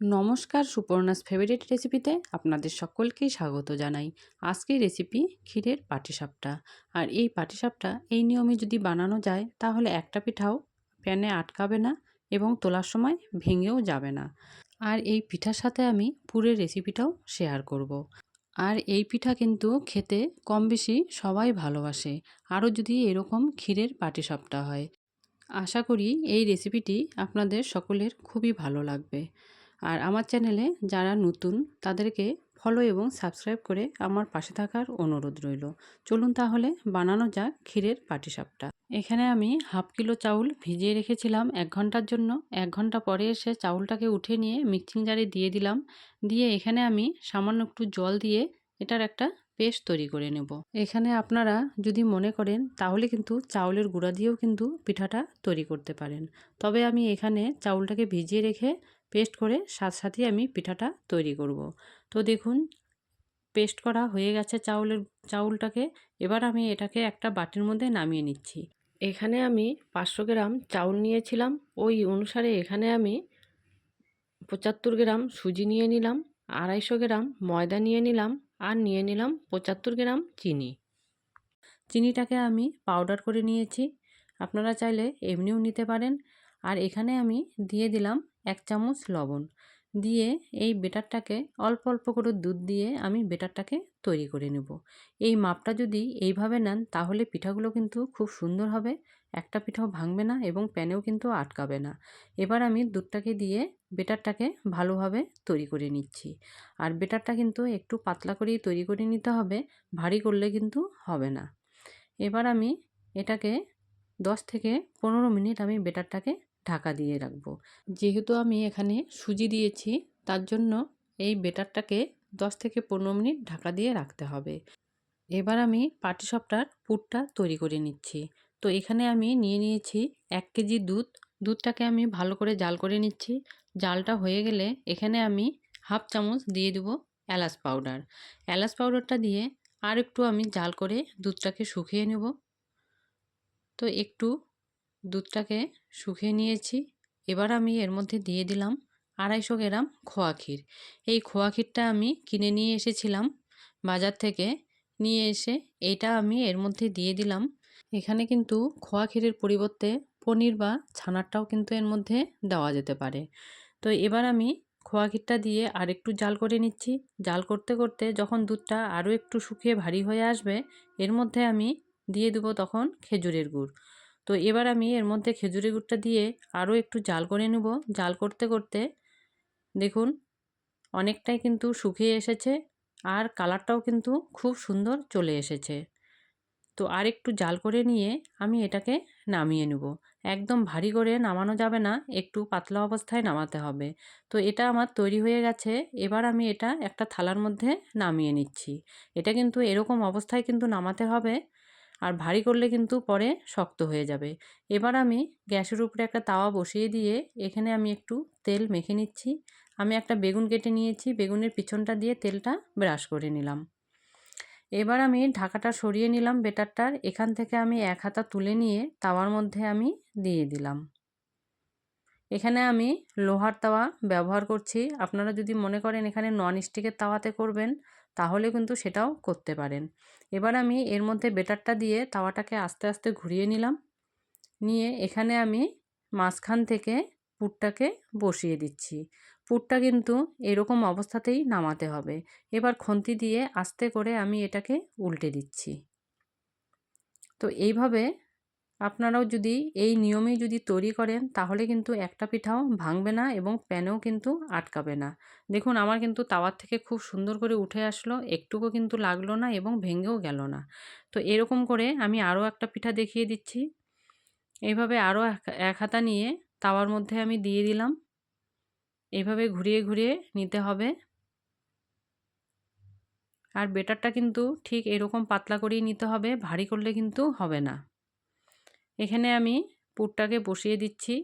নমস্কার সুপর্ণাস ফেভারিট রেসিপিতে আপনাদের সকলকেই স্বাগত জানাই। আজকের রেসিপি ক্ষীরের পাটিসাপটা। আর এই পাটিসাপটা এই নিয়মে যদি বানানো যায়, তাহলে একটা পিঠাও প্যানে আটকাবে না এবং তোলার সময় ভেঙেও যাবে না। আর এই পিঠার সাথে আমি পুরের রেসিপিটাও শেয়ার করব। আর এই পিঠা কিন্তু খেতে কম বেশি সবাই ভালোবাসে। আরও যদি এরকম ক্ষীরের পাটিসাপটা হয়, আশা করি এই রেসিপিটি আপনাদের সকলের খুবই ভালো লাগবে। আর আমার চ্যানেলে যারা নতুন, তাদেরকে ফলো এবং সাবস্ক্রাইব করে আমার পাশে থাকার অনুরোধ রইল। চলুন তাহলে বানানো যাক ক্ষীরের পাটিসাপটা। এখানে আমি হাফ কিলো চাউল ভিজিয়ে রেখেছিলাম এক ঘণ্টার জন্য। এক ঘণ্টা পরে এসে চাউলটাকে উঠে নিয়ে মিক্সিং জারে দিয়ে দিলাম। দিয়ে এখানে আমি সামান্য একটু জল দিয়ে এটার একটা পেস্ট তৈরি করে নেব। এখানে আপনারা যদি মনে করেন, তাহলে কিন্তু চাউলের গুঁড়া দিয়েও কিন্তু পিঠাটা তৈরি করতে পারেন। তবে আমি এখানে চাউলটাকে ভিজিয়ে রেখে পেস্ট করে সাথে সাথে আমি পিঠাটা তৈরি করব। তো দেখুন, পেস্ট করা হয়ে গেছে চাউলের, চাউলটাকে। এবার আমি এটাকে একটা বাটির মধ্যে নামিয়ে নিচ্ছি। এখানে আমি পাঁচশো গ্রাম চাউল নিয়েছিলাম। ওই অনুসারে এখানে আমি পঁচাত্তর গ্রাম সুজি নিয়ে নিলাম, আড়াইশো গ্রাম ময়দা নিয়ে নিলাম আর নিয়ে নিলাম পঁচাত্তর গ্রাম চিনি। চিনিটাকে আমি পাউডার করে নিয়েছি। আপনারা চাইলে এমনিও নিতে পারেন। আর এখানে আমি দিয়ে দিলাম এক চামচ লবণ দিয়ে এই বেটারটাকে অল্প অল্প করে দুধ দিয়ে আমি বেটারটাকে তৈরি করে নেব। এই মাপটা যদি এইভাবে নেন তাহলে পিঠাগুলো কিন্তু খুব সুন্দর হবে, একটা পিঠাও ভাঙবে না এবং প্যানেও কিন্তু আটকাবে না। এবার আমি দুধটাকে দিয়ে বেটারটাকে ভালোভাবে তৈরি করে নিচ্ছি। আর বেটারটা কিন্তু একটু পাতলা করেই তৈরি করে নিতে হবে, ভারী করলে কিন্তু হবে না। এবার আমি এটাকে দশ থেকে পনেরো মিনিট আমি বেটারটাকে ঢাকা দিয়ে রাখব। যেহেতু আমি এখানে সুজি দিয়েছি, তার জন্য এই বেটারটাকে দশ থেকে পনেরো মিনিট ঢাকা দিয়ে রাখতে হবে। এবার আমি পাটি সপটার পুরটা তৈরি করে নিচ্ছি। তো এখানে আমি নিয়ে নিয়েছি এক কেজি দুধ। দুধটাকে আমি ভালো করে জাল করে নিচ্ছি। জালটা হয়ে গেলে এখানে আমি হাফ চামচ দিয়ে দেবো এলাচ পাউডার। এলাচ পাউডারটা দিয়ে আর একটু আমি জাল করে দুধটাকে শুকিয়ে নেব। তো একটু দুধটাকে শুকিয়ে নিয়েছি। এবার আমি এর মধ্যে দিয়ে দিলাম আড়াইশো গ্রাম খোয়া ক্ষীর। এই খোয়া ক্ষীরটা আমি কিনে নিয়ে এসেছিলাম বাজার থেকে। নিয়ে এসে এইটা আমি এর মধ্যে দিয়ে দিলাম। এখানে কিন্তু খোয়া ক্ষীরের পরিবর্তে পনির বা ছানারটাও কিন্তু এর মধ্যে দেওয়া যেতে পারে। তো এবার আমি খোয়া ক্ষীরটা দিয়ে আর একটু জাল করে নিচ্ছি। জাল করতে করতে যখন দুধটা আরও একটু শুকিয়ে ভারী হয়ে আসবে, এর মধ্যে আমি দিয়ে দেবো তখন খেজুরের গুড়। তো এবার আমি এর মধ্যে খেজুরি গুড়টা দিয়ে আরও একটু জাল করে নেব। জাল করতে করতে দেখুন অনেকটাই কিন্তু শুকিয়ে এসেছে আর কালারটাও কিন্তু খুব সুন্দর চলে এসেছে। তো আর একটু জাল করে নিয়ে আমি এটাকে নামিয়ে নেব। একদম ভারী করে নামানো যাবে না, একটু পাতলা অবস্থায় নামাতে হবে। তো এটা আমার তৈরি হয়ে গেছে, এবার আমি এটা একটা থালার মধ্যে নামিয়ে নিচ্ছি। এটা কিন্তু এরকম অবস্থায় কিন্তু নামাতে হবে আর ভারী করলে কিন্তু পরে শক্ত হয়ে যাবে। এবার আমি গ্যাসের উপরে একটা তাওয়া বসিয়ে দিয়ে এখানে আমি একটু তেল মেখে নিচ্ছি। আমি একটা বেগুন কেটে নিয়েছি, বেগুনের পিছনটা দিয়ে তেলটা ব্রাশ করে নিলাম। এবার আমি ঢাকাটা সরিয়ে নিলাম বেটারটার। এখান থেকে আমি এক হাতা তুলে নিয়ে তাওয়ার মধ্যে আমি দিয়ে দিলাম। এখানে আমি লোহার তাওয়া ব্যবহার করছি। আপনারা যদি মনে করেন এখানে নন স্টিকের তাওয়াতে করবেন। তাহলে কিন্তু সেটাও করতে পারেন। এবার আমি এর মধ্যে বেটারটা দিয়ে তাওয়াটাকে আস্তে আস্তে ঘুরিয়ে নিলাম। নিয়ে এখানে আমি মাঝখান থেকে পুরটাকে বসিয়ে দিচ্ছি। পুরটা কিন্তু এরকম অবস্থাতেই নামাতে হবে। এবার খন্তি দিয়ে আস্তে করে আমি এটাকে উল্টে দিচ্ছি। তো এইভাবে আপনারাও যদি এই নিয়মেই যদি তৈরি করেন, তাহলে কিন্তু একটা পিঠাও ভাঙবে না এবং প্যানেও কিন্তু আটকাবে না। দেখুন, আমার কিন্তু তাওয়ার থেকে খুব সুন্দর করে উঠে আসলো, একটুকু কিন্তু লাগল না এবং ভেঙেও গেল না। তো এরকম করে আমি আরও একটা পিঠা দেখিয়ে দিচ্ছি। এইভাবে আরও এক হাতা নিয়ে তাওয়ার মধ্যে আমি দিয়ে দিলাম। এইভাবে ঘুরিয়ে ঘুরিয়ে নিতে হবে। আর বেটারটা কিন্তু ঠিক এরকম পাতলা করেই নিতে হবে, ভারী করলে কিন্তু হবে না। এখানে আমি পুরটাকে বসিয়ে দিচ্ছি।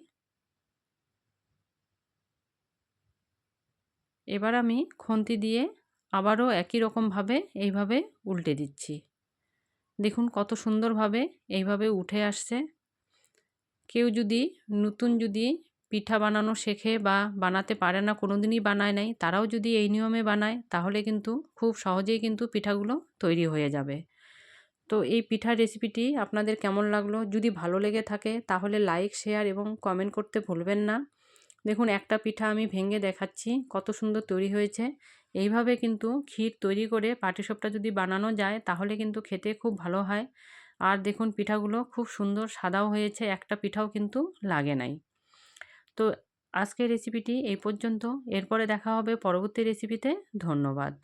এবার আমি খন্তি দিয়ে আবারও একই রকমভাবে এইভাবে উল্টে দিচ্ছি। দেখুন কত সুন্দরভাবে এইভাবে উঠে আসছে। কেউ যদি নতুন যদি পিঠা বানানো শেখে বা বানাতে পারে না কোনো দিনই বানায় নাই, তারাও যদি এই নিয়মে বানায়, তাহলে কিন্তু খুব সহজেই কিন্তু পিঠাগুলো তৈরি হয়ে যাবে। তো এই পিঠার রেসিপিটি আপনাদের কেমন লাগল? যদি ভালো লেগে থাকে, তাহলে লাইক শেয়ার এবং কমেন্ট করতে ভুলবেন না। দেখুন, একটা পিঠা আমি ভেঙে দেখাচ্ছি, কত সুন্দর তৈরি হয়েছে। এইভাবে কিন্তু ক্ষীর তৈরি করে পাটিসপটা যদি বানানো যায়, তাহলে কিন্তু খেতে খুব ভালো হয়। আর দেখুন, পিঠাগুলো খুব সুন্দর সাদাও হয়েছে, একটা পিঠাও কিন্তু লাগে নাই। তো আজকের রেসিপিটি এই পর্যন্ত। এরপরে দেখা হবে পরবর্তী রেসিপিতে ধন্যবাদ।